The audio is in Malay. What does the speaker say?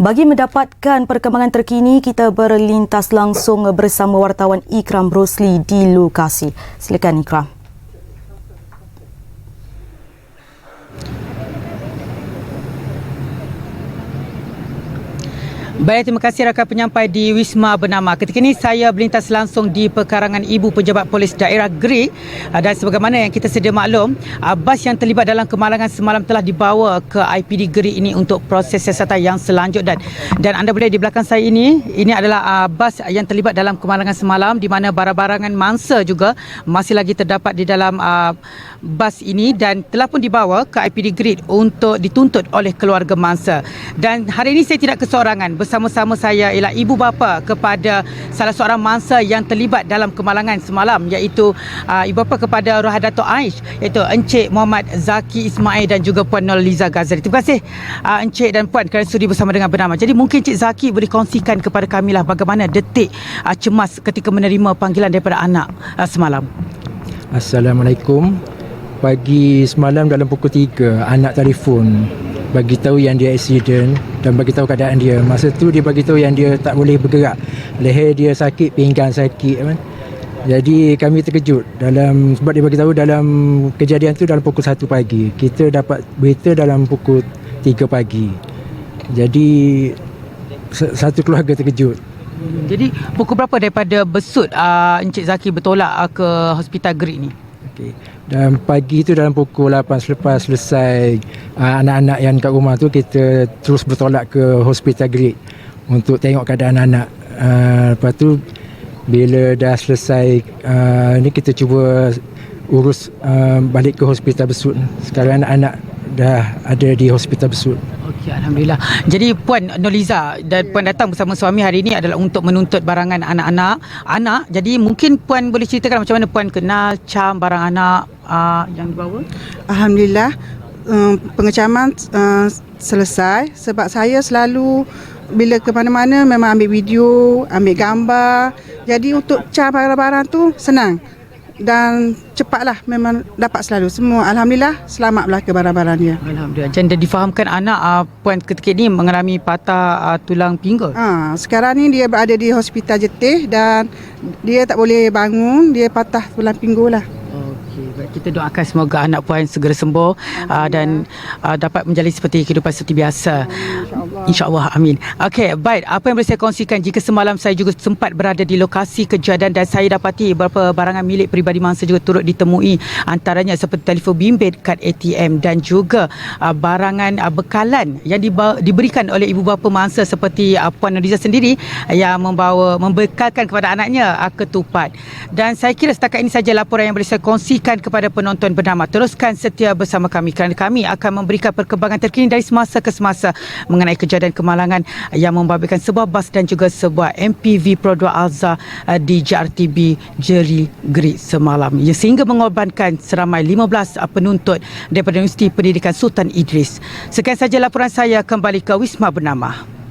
Bagi mendapatkan perkembangan terkini, kita berlintas langsung bersama wartawan Ikram Rosli di lokasi. Silakan Ikram. Baik, terima kasih rakan penyampai di Wisma Bernama. Ketika ini saya berlintas langsung di pekarangan Ibu Pejabat Polis Daerah Great dan sebagaimana yang kita sedia maklum, ah, bas yang terlibat dalam kemalangan semalam telah dibawa ke IPD Great ini untuk proses siasatan yang selanjutnya. Dan, dan anda boleh di belakang saya ini, ini adalah ah, bas yang terlibat dalam kemalangan semalam di mana barang-barangan mangsa juga masih lagi terdapat di dalam bas ini dan telah pun dibawa ke IPD Great untuk dituntut oleh keluarga mangsa. Dan hari ini saya tidak keseorangan bersama-sama saya ialah ibu bapa kepada salah seorang mangsa yang terlibat dalam kemalangan semalam iaitu uh, ibu bapa kepada Roha Dato' Aish iaitu Encik Muhammad Zaki Ismail dan juga Puan Noliza Ghazali. Terima kasih uh, Encik dan Puan kerana sudi bersama dengan bernama. Jadi mungkin Encik Zaki boleh kongsikan kepada kami lah bagaimana detik uh, cemas ketika menerima panggilan daripada anak uh, semalam. Assalamualaikum. Pagi semalam dalam pukul 3 anak telefon bagi tahu yang dia accident dan bagi tahu keadaan dia. Masa tu dia bagi tahu yang dia tak boleh bergerak. Leher dia sakit, pinggang sakit kan. Jadi kami terkejut dalam sebab dia bagi tahu dalam kejadian tu dalam pukul 1 pagi. Kita dapat berita dalam pukul 3 pagi. Jadi satu keluarga terkejut. Jadi pukul berapa daripada besut uh, Encik Zaki bertolak uh, ke hospital Greek ni? Okey. Dan pagi tu dalam pukul 8 selepas selesai uh, anak-anak yang kat rumah tu kita terus bertolak ke hospital Great untuk tengok keadaan anak. Uh, lepas tu bila dah selesai uh, ni kita cuba urus uh, balik ke hospital Besut. Sekarang anak-anak dah ada di hospital Besut. Okey, alhamdulillah. Jadi puan Noliza dan puan datang bersama suami hari ini adalah untuk menuntut barangan anak-anak. Anak. Jadi mungkin puan boleh ceritakan macam mana puan kenal cam barang anak uh, yang dibawa? Alhamdulillah um, pengecaman uh, selesai sebab saya selalu bila ke mana-mana memang ambil video, ambil gambar. Jadi untuk cam barang-barang tu senang dan cepatlah memang dapat selalu. Semua alhamdulillah selamatlah ke barang-barang dia alhamdulillah dan difahamkan anak uh, puan ketika ini mengalami patah uh, tulang pinggul ha sekarang ni dia berada di hospital Jetih dan dia tak boleh bangun dia patah tulang pinggul lah. Kita doakan semoga anak puan segera sembuh uh, dan uh, dapat menjalani seperti kehidupan seperti biasa. InsyaAllah. Amin. Okey, baik. Apa yang boleh saya kongsikan jika semalam saya juga sempat berada di lokasi kejadian dan saya dapati beberapa barangan milik peribadi mangsa juga turut ditemui antaranya seperti telefon bimbit, kad ATM dan juga uh, barangan uh, bekalan yang diba- diberikan oleh ibu bapa mangsa seperti uh, Puan Nadiza sendiri uh, yang membawa membekalkan kepada anaknya uh, ketupat. Dan saya kira setakat ini saja laporan yang boleh saya kongsikan kepada penonton bernama. Teruskan setia bersama kami kerana kami akan memberikan perkembangan terkini dari semasa ke semasa mengenai kejadian kemalangan yang membabitkan sebuah bas dan juga sebuah MPV Pro 2 Alza uh, di JRTB Jeri Grid semalam. Ya, sehingga mengorbankan seramai 15 uh, penuntut daripada Universiti Pendidikan Sultan Idris. Sekian saja laporan saya kembali ke Wisma Bernama.